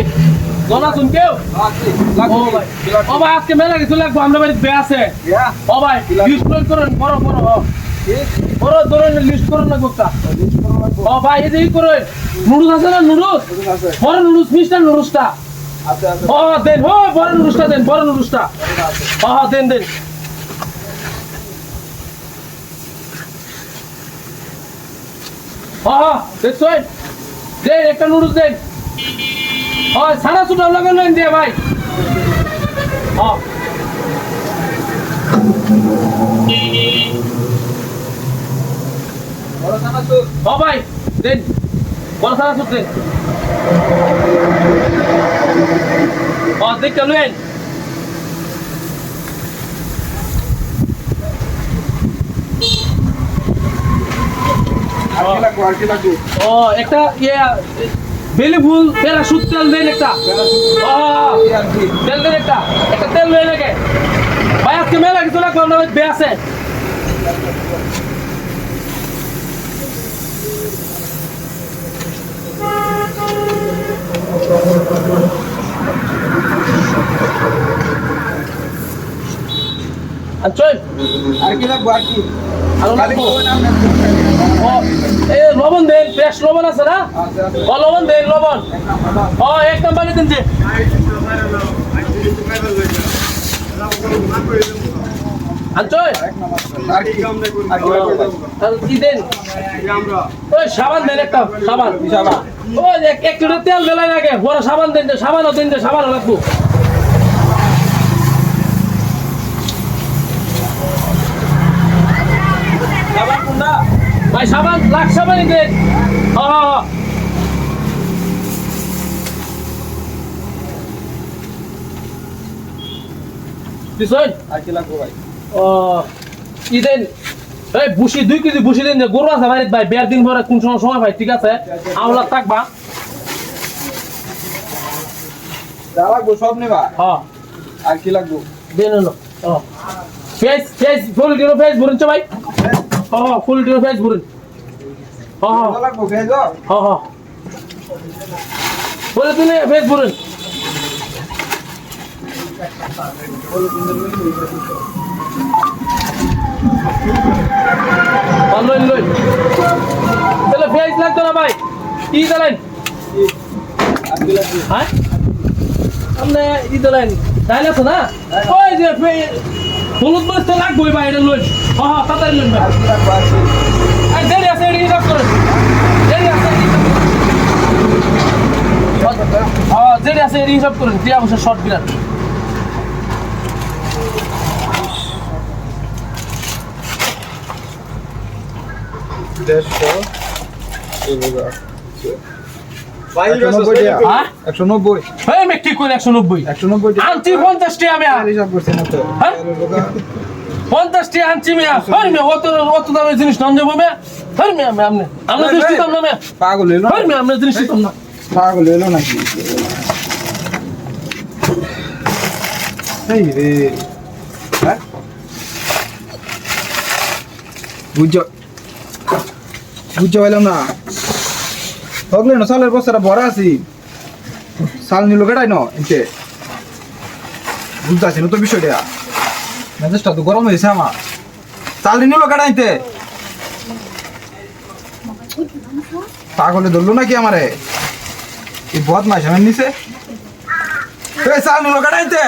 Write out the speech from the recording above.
ভাই। গনা শুন কেউ? ও ভাই। আজকে মেলা কিছু লাগবো আমরা বাড়িতে বে আছে। ও ভাই লিস্ট করুন বড় বড় বড় ধরনের লিস্ট করুন না গোটা। ও ভাই এই যে ই নুডলস আছে না নুডলস বড় নুডলস মিস্টার নুডলসটা ও দেন ও বড় নুডলসটা দেন বড় নুডলসটা ও দেন দেন। ও দেখছই দেন একটা নুডলস দেন। ও সারা সুটা লাগানো দিয়ে ভাই। ও ও ভাই দেন। বড় সারা সুট দেন। ও দেখতে লুয়েন ও একটা ইয়ে বেলি ফুল সুত তেল দেন একটা। তেল দেন একটা। একটা তেল লয়ে লাগে ভাই, আজকে মেলা কিছু লাগবে আমরা আচ্ছা আর কি লাগবো আর কি? ও লবণ দেন ফ্রেশ লবণ আছে না? ও লবণ দেন লবণ। ও এক নাম্বারে দিন যে সাবান দেন একটা সাবান। সাবান। ওই এক লিটার তেল দিলাই নাকি বড় সাবান দেন সাবানও দেন যে সাবান লাগবো ভাই সাবান লাখ সাবানই ভাই এই বুসি দুই কেজি বুসি দেন গরু আছে বাড়িতে ভাই বিয়ার দিন পরে কোন সময় সময় ভাই ঠিক আছে? আওলা থাকবা। যা লাগবো সব নেবা? হ্যাঁ আর কি লাগবো? দেন ফেস ফুল ডিরো ফেস ভরুন ভাই। হ ফুল ডিরো ফেস ভরুন হ হ হ বলে তুলে ফেস ভরুন ভালো লই তাহলে ফেস লাগতো না ভাই? কি দিলেন হ্যাঁ? আপনি ই দিলেন আছে না? ওই যে হলুদ মরিচ তো লাগবেই ভাই, এটা লই হ হ, তাড়াতাড়ি লইন ভাই। লাগবো দেরি আছে, এটি হিসাব করেন। দেরি আছে হ্যাঁ আছে শর্ট বিরাট হ্যাঁ একশো নব্বই এই মেয়ে ঠিক করে একশো নব্বই একশো আনছি মেয়া। হ্যাঁ? পঞ্চাশ টিয়া আনছি মেয়া। হর মেয়া অত অত দামের জিনিস মেয়া। মেয়া মেয়া আপনি আমরা জিনিস দিতাম না মেয়া। পাগল হইল হর মেয়া আমরা জিনিস দিতাম না। পাগল হইল নাকি? এই রে। হ্যাঁ? বুঝছ বুঝছ পাইলাম না। হগলে না সালের বস্তাটা ভরা আছি। সাল নিল কেটাই ন, এতে। বুঝতে না তো বিষয়টা। মেজাজটা তো গরম হয়েছে আমার। চাল নিল কেটাইতে পাগলে ধরলো নাকি আমারে? এই বদ মাস আমার নিচে। চাল নিল কেটাইতে